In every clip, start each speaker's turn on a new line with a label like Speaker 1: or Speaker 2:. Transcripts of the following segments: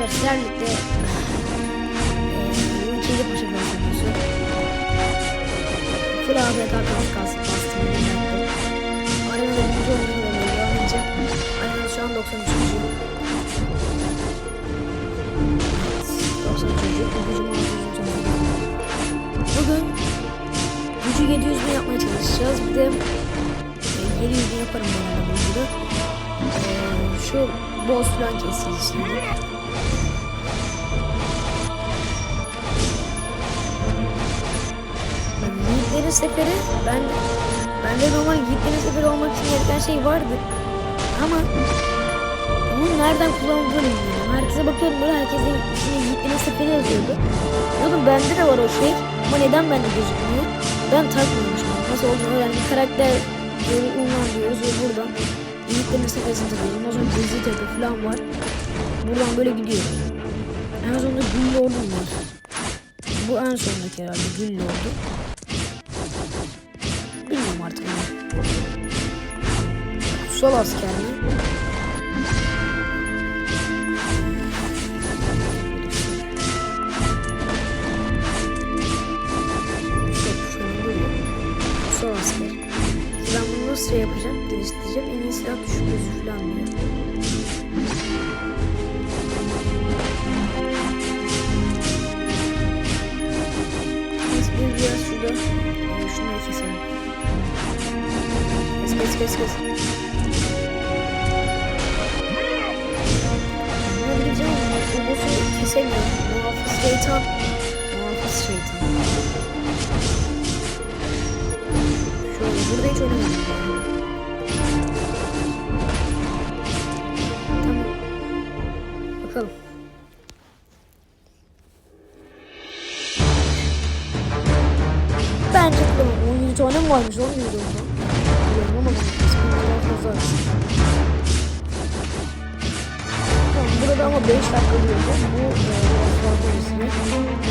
Speaker 1: Arkadaşlar Serlik'te eee ülkeli paşa bölgesi. Full AFK kalsı kalsı bastım. Arenada birinci oyunu böyle devam edeceğim. Arenada şu an 93. 93. Gücüm 600. Bugün gücü 700 bin yapmaya çalışacağız. Bir de e, 700 bin yaparım arada bu videoda. Eee, şu boss falan keseceğiz şimdi. Yiğitlerin seferi ben bende normal yiğitlerin seferi olmak için gereken şey vardı. Ama bunu nereden kullanıldığını bilmiyorum. Herkese bakıyorum böyle herkesin içinde yiğitlerin seferi yazıyordu. Diyordum bende de var o şey ama neden bende gözükmüyor? Ben takmıyormuşum. Nasıl olduğunu öğrendim. Karakter böyle unvan diyoruz ve buradan yiğitlerin seferisini takıyoruz. Ondan sonra gizli tepe falan var. Buradan böyle gidiyor. En sonunda Güllü Ordum var. Bu en sondaki herhalde Güllü Ordu. Kutsal asker mi? Kutsal asker. Ben bunu nasıl yapacağım? Geliştireceğim. En iyi silah düşük gözü falan diyor. Biz bir biraz şurada şunları keselim. Kes kes kes kes. Şeytan. Muhafız şeytan. Şöyle burada hiç oynamadım. Tamam. Bakalım. Bence kullanmam. 17 tane mi varmış? 17 oldu. Biliyorum ama ismini burada ama 5 dakika diyor. Bu e,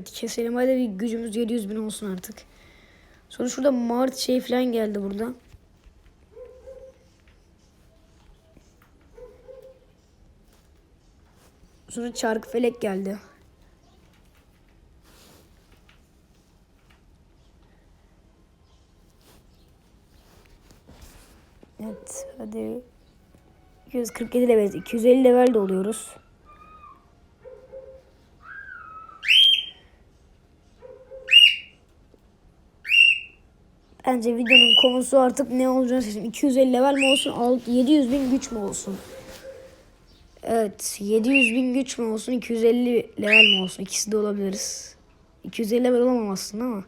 Speaker 1: Evet keselim hadi bir gücümüz 700 bin olsun artık. Sonra şurada Mart şey falan geldi burada. Sonra çarkı felek geldi. Evet hadi 247 level 250 level de oluyoruz. Bence videonun konusu artık ne olacağını seçin. 250 level mi olsun, alt- 700 bin güç mü olsun? Evet, 700 bin güç mü olsun, 250 level mi olsun? İkisi de olabiliriz. 250 level olamam aslında ama.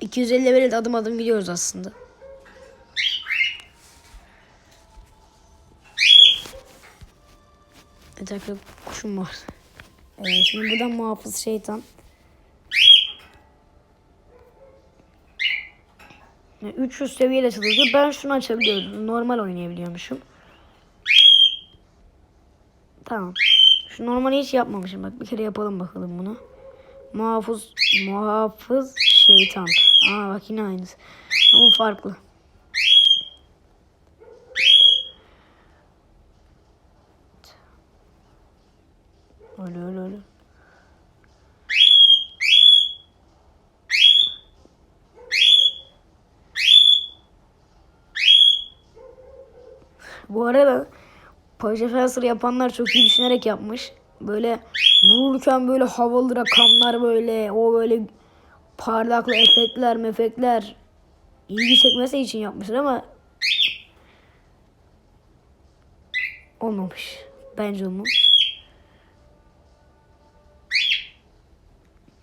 Speaker 1: ...250 levele de adım adım gidiyoruz aslında. Etrafta kuşum var. Ee, şimdi buradan muhafız şeytan. Yani 300 seviyeyle açılıyor. Ben şunu açabiliyorum. Normal oynayabiliyormuşum. Tamam. Şu normali hiç yapmamışım. Bak bir kere yapalım bakalım bunu. Muhafız, muhafız şeytan. Aa bak yine aynısı. Ama farklı. Bu arada Paşa Fencer yapanlar çok iyi düşünerek yapmış. Böyle vururken böyle havalı rakamlar böyle o böyle parlaklı efektler mefekler ilgi çekmesi için yapmışlar ama olmamış. Bence olmamış.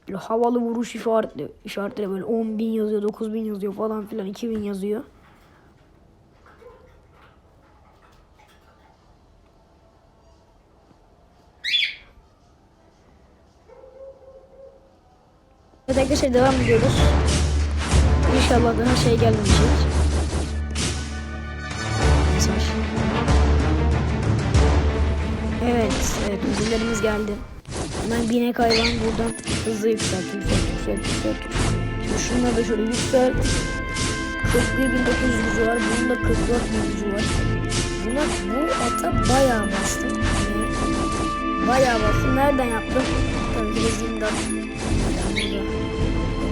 Speaker 1: Böyle havalı vuruş işaretli, işaretleri böyle 10 bin yazıyor, 9 bin yazıyor falan filan 2000 yazıyor. Evet arkadaşlar devam ediyoruz. İnşallah daha şey gelmeyecek. Evet, evet ödüllerimiz geldi. Hemen binek hayvan buradan hızlı yükselt, yükselt, yükselt, yükselt. Şimdi şunları da şöyle yükselt. 41.900 gücü var, bunun da 44.000 gücü var. Buna bu ata bayağı bastım. Yani bayağı bastım. Nereden yaptım? Tabii ki de zindan.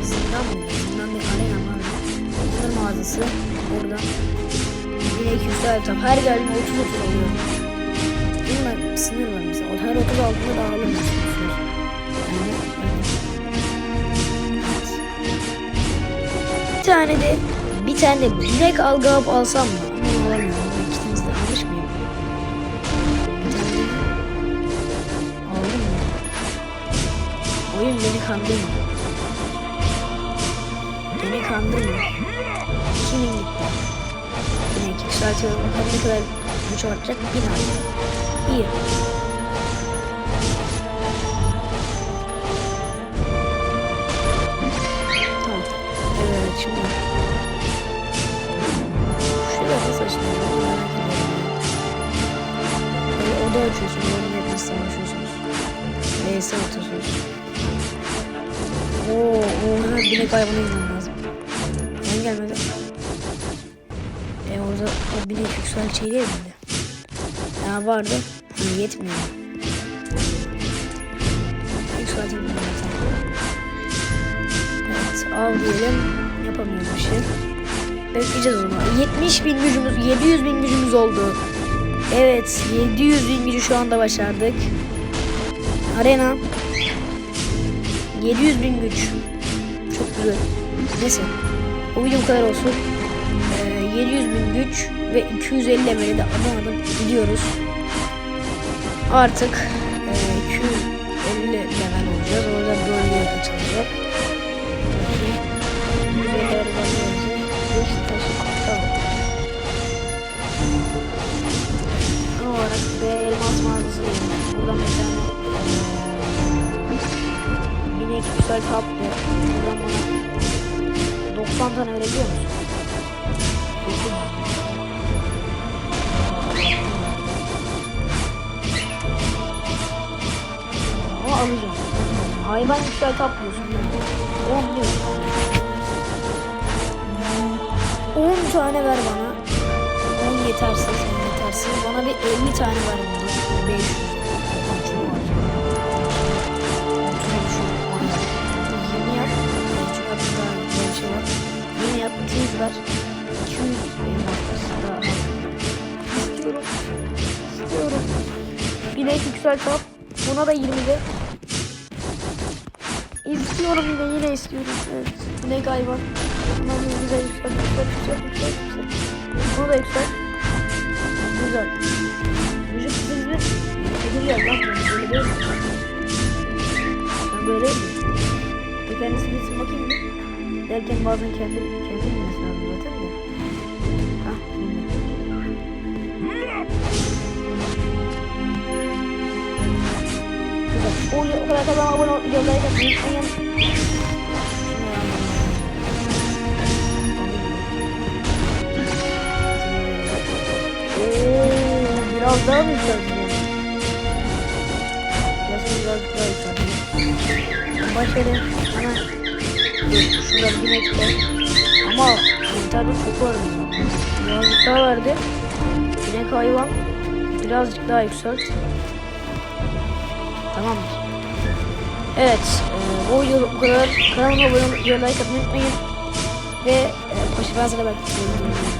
Speaker 1: Zindan mı? Zindan bir arena var. Sınır mağazası. Burada. Binek yükselt. Her geldiğinde 30 30 oluyor. Bilmem sınır var mesela. Her 30 altında dağılır. Evet. Bir tane de bir tane de binek algı alsam mı? Ama de almış mıyım? Aldım mı? Oyun beni kandırma. Beni kandırma. Kimin gitti? Binek yükseltiyorum. Bakalım ne kadar güç artacak? Bin aldım. İyi. Tamam. Evet şimdi. Şurada merak ediyorum. Böyle oda açıyorsun. Böyle hepiniz savaşıyorsunuz. Neyse atıyorsunuz. Oo, oha binek hayvana gitmem gelmedim. E orada o binek yüksel şey değil miydi? Ya vardı. Ha, yetmiyor. Yükselteyim ben zaten. Evet al diyelim. Yapamıyoruz bir şey. Bekleyeceğiz o zaman. 70 bin gücümüz, 700 bin gücümüz oldu. Evet 700 bin gücü şu anda başardık. Arena. 700 bin güç. Çok güzel. Neyse. O video bu kadar olsun. Ee, 700 bin güç ve 250 level'e de adım adım gidiyoruz. Artık e, 250 level olacağız. O yüzden bölge açılacak. 250 level olacağız. Beşiktaş'ı kurtaralım. Son olarak bir elmas mağazası. Buradan bir tane eee, binek güzel kaplı. Buradan bana 90 tane verebiliyor musun? Ama alacağım. Hayvan güzel kaplıyorsun. 10 diyor. 10 tane ver bana. 10 yetersiz, 10 yetersiz. Bana bir 50 tane ver bana. 500. Yeni yap. 200 ver. 200 benim az. İstiyorum. İstiyorum. Binek yüksel kap. Buna da 20 de. İstiyorum yine yine istiyorum. Evet. Binek hayvan. Buna da güzel yüksel yüksel yüksel yüksel yüksel. Bunu da yüksel. Güzel. Vücut hızlı. Gidiyor lan. Böyle değil mi? Ben böyle mi? Bir kendisi bakayım bir. Derken bazen kendi kendi bilmesi lazım zaten de. Hah bilmiyorum. Güzel. O, kadar kanalıma abone olup videoları. Oo, biraz daha mı yükselteceğim? Biraz biraz daha yükselteceğim. Başarı. Şurada bir nekte. Ama internet çok var. Birazcık daha verdi. Binek hayvan. Birazcık daha yükselt. Tamamdır. Evet. E, bu video bu kadar. Kanalıma abone olmayı, like atmayı unutmayın. Ve e, fazla belki.